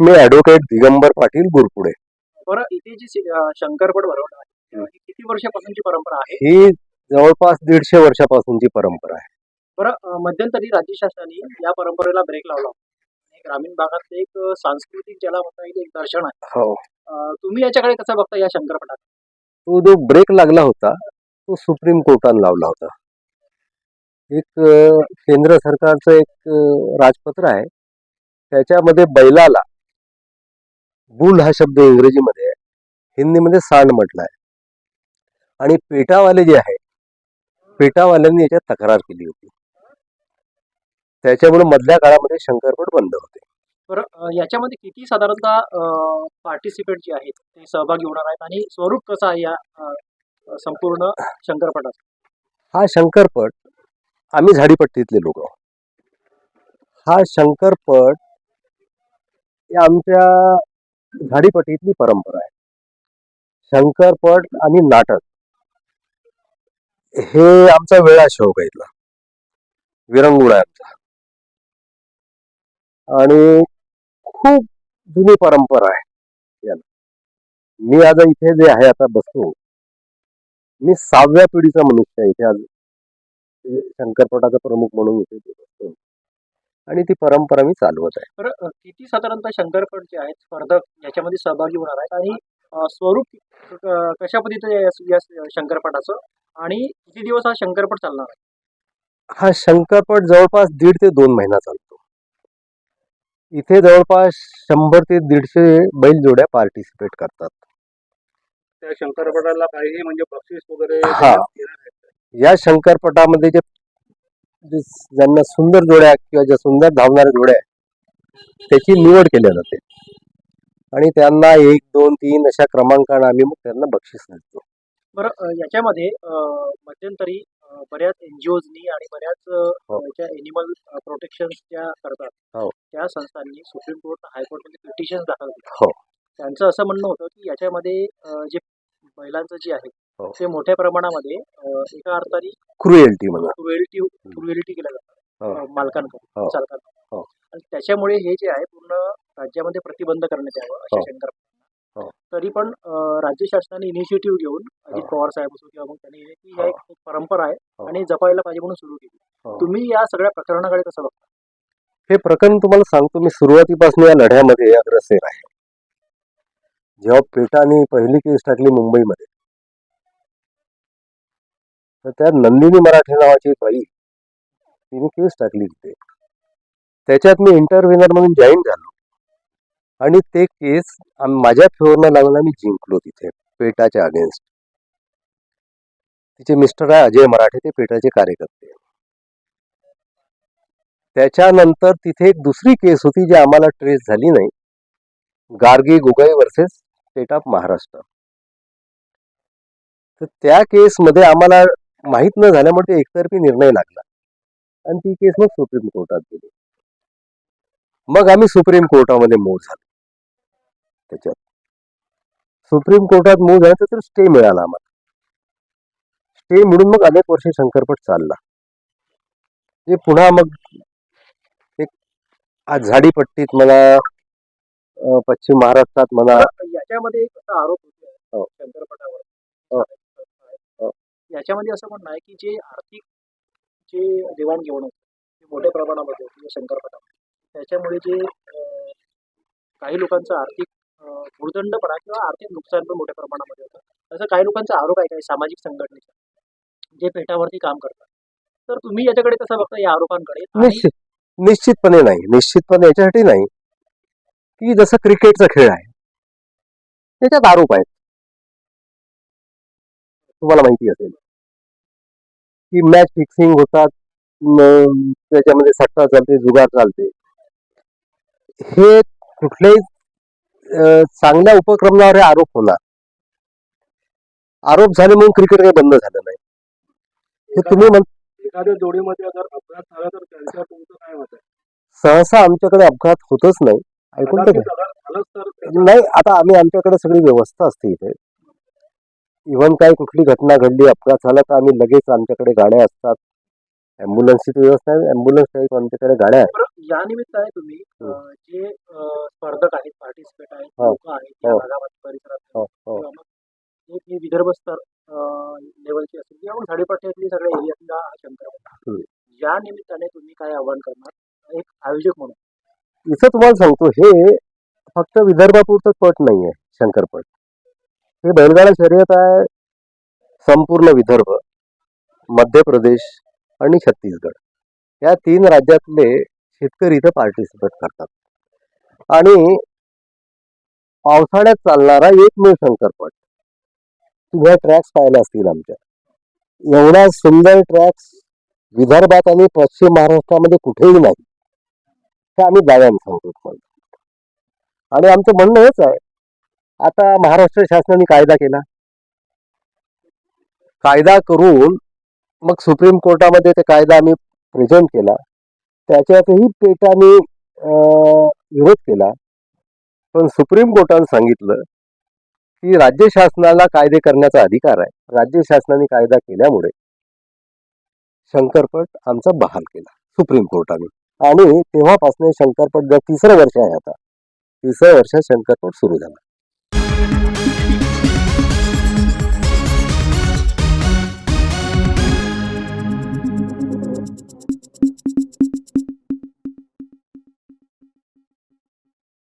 मी advocate Digambar Patil Gurpude. बरं इथे जी शंकरपट भरवणं आहे ही किती वर्षापासूनची परंपरा आहे? ही जवळपास दीडशे वर्षापासूनची परंपरा आहे. बरं मध्यंतरी राज्य शासनाने या परंपरेला ब्रेक लावला. आणि ग्रामीण भागात एक सांस्कृतिक ज्याला म्हणता येईल एक दर्शन आहे. हो. अं, तुम्ही याच्याकडे कसं बघता या शंकरपटात? तो जो ब्रेक लागला होता तो सुप्रीम कोर्टाने लावला होता. एक अ, केंद्र सरकारचं एक अ, राजपत्र आहे. त्याच्यामध्ये बैलाला बुल हा शब्द इंग्रजीमध्ये आहे. हिंदीमध्ये सांड म्हटलं आहे आणि पेटावाले जे आहे पेटावाल्यांनी याच्यात तक्रार केली होती. त्याच्यामुळे मधल्या काळामध्ये शंकरपट बंद होते. अं, याच्यामध्ये किती साधारणतः पार्टिसिपेट जे आहेत ते सहभागी होणार आहेत आणि स्वरूप कसं आहे या संपूर्ण शंकरपटाचं? हा शंकरपट आम्ही झाडीपट्टीतले लोक हा शंकरपट आमच्या झाडीपट्टीतली परंपरा आहे. शंकरपट आणि नाटक. हे आमचा वेळा शौक आहे इथला. विरंगुळा आहे आमचा. आणि खूप जुनी परंपरा आहे याला. मी आज इथे जे आहे आता बसतो मी सहाव्या पिढीचा मनुष्य आहे. इथे आज शंकरपटाचा प्रमुख म्हणून इथे बसतो. आणि ती परंपरा मी चालवत आहे किती साधारणतः शंकरपट जे आहेत स्पर्धक याच्यामध्ये सहभागी होणार आहेत आणि अं, स्वरूप अं, कशा पद्धतीचं आहे या या शंकरपटाचं आणि किती दिवस हा शंकरपट चालणार आहे हा शंकरपट जवळपास दीड ते दोन महिना चालतो इथे जवळपास शंभर ते दीडशे बैलजोड्या पार्टिसिपेट करतात त्या शंकरपटाला काही म्हणजे बक्षीस वगैरे हा. देण्यात येणार आहे का? या शंकरपटामध्ये जे ज्यांना सुंदर जोड्या किंवा ज्या सुंदर धावणाऱ्या जोड्या आहेत, त्याची निवड केली जाते आणि त्यांना एक दोन तीन अशा क्रमांकाने आम्ही मग त्यांना बक्षीस देतो बरं याच्यामध्ये मध्यंतरी बऱ्याच एनजीओजनी आणि बऱ्याच हो. एनिमल प्रोटेक्शन ज्या करतात हो. त्या संस्थांनी सुप्रीम कोर्ट हायकोर्टमध्ये पिटिशन दाखल केली हो. त्यांचं असं म्हणणं होतं की याच्यामध्ये जे बैलांचं जे आहे हो. ते मोठ्या प्रमाणामध्ये अं, एका अर्थाने क्रुएल्टी म्हणा क्रुएलिटी क्रुएलिटी केल्या जातात हो. मालकांकडून हो. चालकांकडून हो. आणि त्याच्यामुळे हे जे आहे पूर्ण राज्यामध्ये प्रतिबंध करण्यात यावं अशा हो. शंकर हो. तरी पण अं, राज्य शासनाने इनिशिएटिव्ह घेऊन अजित हो. पवार साहेब असो किंवा मग त्यांनी हे की हो. एक परंपरा आहे. आणि जपायला पाहिजे म्हणून सुरू केली. तुम्ही या सगळ्या प्रकरणाकडे कसं बघता हे प्रकरण तुम्हाला सांगतो मी सुरुवातीपासून या लढ्यामध्ये अग्रसेर आहे जेव्हा पेटाने पहिली केस टाकली मुंबईमध्ये तर त्या नंदिनी मराठे नावाची एक बाई तिने केस टाकली तिथे. त्याच्यात मी इंटरव्हिनर म्हणून जॉईन झालो. आणि ते केस माझ्या फेवरला लागला मी जिंकलो तिथे पेटाच्या अगेन्स्ट तिचे मिस्टर आहे अजय मराठे ते पेटाचे कार्यकर्ते त्याच्यानंतर तिथे एक दुसरी केस होती जी आम्हाला ट्रेस झाली नाही. Gargi Gugai versus state of Maharashtra तर त्या केसमध्ये आम्हाला माहीत न झाल्यामुळे ते एकतर्फी निर्णय लागला. आणि ती केस मग सुप्रीम कोर्टात गेली. मग आम्ही सुप्रीम कोर्टामध्ये मूव झालो. त्याच्यात सुप्रीम कोर्टात मूव झालं तर स्टे मिळाला आम्हाला. स्टे मिळून मग अनेक वर्ष शंकरपट चालला. ते पुन्हा मग एक आज झाडीपट्टीत अं, पश्चिम महाराष्ट्रात बरं, याच्यामध्ये एक असा आरोप होतो हो. शंकरपटावर. याच्यामध्ये असं म्हणणं आहे की जे आर्थिक जे देवाणघेवाण होते ते मोठ्या प्रमाणामध्ये होते शंकरपटामध्ये त्याच्यामुळे जे काही लोकांचं आर्थिक भूर्दंडपणा किंवा आर्थिक नुकसान पण मोठ्या प्रमाणामध्ये होतं. तसं काही लोकांचा आरोप आहे काही सामाजिक संघटनेचा जे पेठावरती काम करतात. तर तुम्ही याच्याकडे कसं बघता या आरोपांकडे? निश्चित निश्चितपणे नाही. निश्चितपणे याच्यासाठी नाही. की जसं क्रिकेटचा खेळ आहे त्याच्यात आरोप आहेत. तुम्हाला माहिती असेल. की मॅच फिक्सिंग होतात त्याच्यामध्ये सट्टा चालते जुगार चालते. हे कुठल्याही चांगल्या उपक्रमावर हे आरोप होणार. आरोप झाले म्हणून क्रिकेट काही बंद झालं नाही. हे तुम्ही म्हण एखाद्या जोडीमध्ये अगर अपघात झाला तर तुमचं काय सहसा आमच्याकडे अपघात होतच नाही. ऐकून तर नाही आता आम्ही आमच्याकडे सगळी व्यवस्था असते इथे. इव्हन काय कुठली घटना घडली अपघात झाला तर आम्ही लगेच आमच्याकडे गाड्या असतात ॲम्ब्युलन्सची व्यवस्था आहे ॲम्ब्युलन्स काही आमच्याकडे गाड्या आहेत बरं या निमित्ताने तुम्ही. अं, जे अं, स्पर्धक आहेत पार्टिसिपेट आहेत हो. लोक आहेत या हो. भागामध्ये परिसरात हो हो किंवा मग एक ही विदर्भ स्तर लेवलची असेल किंवा मग झाडीपट्ट्यातली सगळ्या एरियातला हा शंकरपट हम्म. या निमित्ताने तुम्ही काय आव्हान करणार एक आयोजक म्हणून इथं तुम्हाला सांगतो हे फक्त विदर्भापुरतं पट नाही आहे शंकरपट हे बैलगाडा शर्यत आहे संपूर्ण विदर्भ मध्य प्रदेश आणि छत्तीसगड. या तीन राज्यातले शेतकरी इथं पार्टिसिपेट करतात. आणि पावसाळ्यात चालणारा एकमेव शंकरपट तुम्ही ट्रॅक्स पाहिल्या असतील आमच्या. एवढा सुंदर ट्रॅक्स विदर्भात आणि पश्चिम महाराष्ट्रामध्ये कुठेही नाही हे आम्ही दाव्याने सांगतो आणि आमचं म्हणणं हेच आहे आता महाराष्ट्र शासनाने कायदा केला. कायदा करून मग सुप्रीम कोर्टामध्ये ते कायदा आम्ही प्रेझेंट केला. त्याच्यातही पेटाने विरोध केला. पण सुप्रीम कोर्टाने सांगितलं की राज्य शासनाला कायदे करण्याचा अधिकार आहे. राज्य शासनाने कायदा केल्यामुळे शंकरपट आमचा बहाल केला सुप्रीम कोर्टाने. आणि तेव्हापासून शंकरपट जर तिसरं वर्ष आहे आता तिसरं वर्ष शंकरपट सुरू झाला. Thank you.